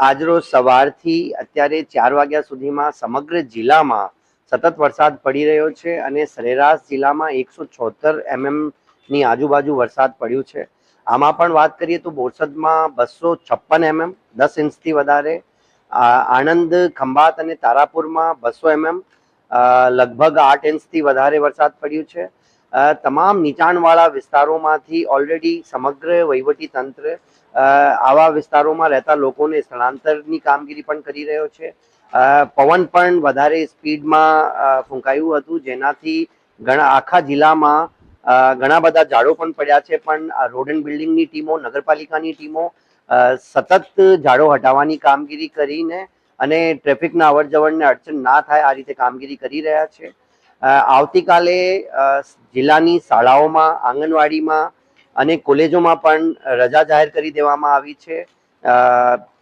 આજરોજ સવારથી અત્યારે ચાર વાગ્યા સુધીમાં સમગ્ર જિલ્લામાં સતત વરસાદ પડી રહ્યો છે અને સરેરાશ જિલ્લામાં એકસો છોતેરની આજુબાજુ વરસાદ પડ્યું છે. આમાં પણ વાત કરીએ તો બોરસદમાં બસો છપ્પન એમએમ, દસ ઇંચથી વધારે આણંદ, ખંભાત અને તારાપુરમાં બસો એમએમ લગભગ આઠ ઇંચથી વધારે વરસાદ પડ્યું છે. તમામ નીચાણવાળા વિસ્તારોમાંથી ઓલરેડી સમગ્ર વહીવટી તંત્ર આવા વિસ્તારોમાં રહેતા લોકોને સ્થળાંતરની કામગીરી પણ કરી રહ્યો છે. પવન પણ વધારે સ્પીડમાં ફૂંકાયું હતું, જેનાથી ઘણા, આખા જિલ્લામાં ઘણા બધા ઝાડો પણ પડ્યા છે. પણ રોડ એન્ડ બિલ્ડિંગની ટીમો, નગરપાલિકાની ટીમો સતત ઝાડો હટાવવાની કામગીરી કરીને અને ટ્રાફિકના અવર જવરને અડચણ ના થાય, આ રીતે કામગીરી કરી રહ્યા છે. આવતીકાલે જિલ્લાની શાળાઓમાં, આંગણવાડીમાં અને કોલેજોમાં પણ રજા જાહેર કરી દેવામાં આવી છે.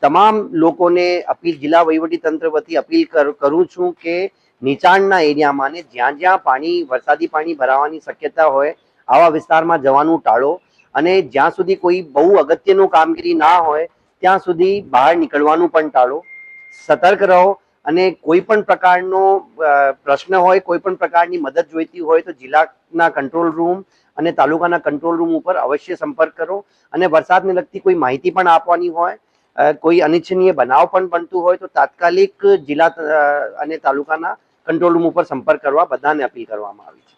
તમામ લોકોને અપીલ, જિલ્લા તંત્ર વતી અપીલ કરું છું કે નીચાણના એરિયામાં ને જ્યાં જ્યાં પાણી, વરસાદી પાણી ભરાવાની શક્યતા હોય, આવા વિસ્તારમાં જવાનું ટાળો અને જ્યાં સુધી કોઈ બહુ અગત્યનું કામગીરી ના હોય, ત્યાં સુધી બહાર નીકળવાનું પણ ટાળો. સતર્ક રહો અને કોઈ પણ પ્રકારનો પ્રશ્ન હોય, કોઈ પણ પ્રકારની મદદ જોઈતી હોય તો જિલ્લાના કંટ્રોલ રૂમ અને તાલુકાના કંટ્રોલ રૂમ ઉપર અવશ્ય સંપર્ક કરો. અને વરસાદને લગતી કોઈ માહિતી પણ આપવાની હોય કોઈ અનિચ્છનીય બનાવ પણ બનતું હોય તો તાત્કાલિક જિલ્લા અને તાલુકાના કંટ્રોલ રૂમ ઉપર સંપર્ક કરવા બધાને અપીલ કરવામાં આવી છે.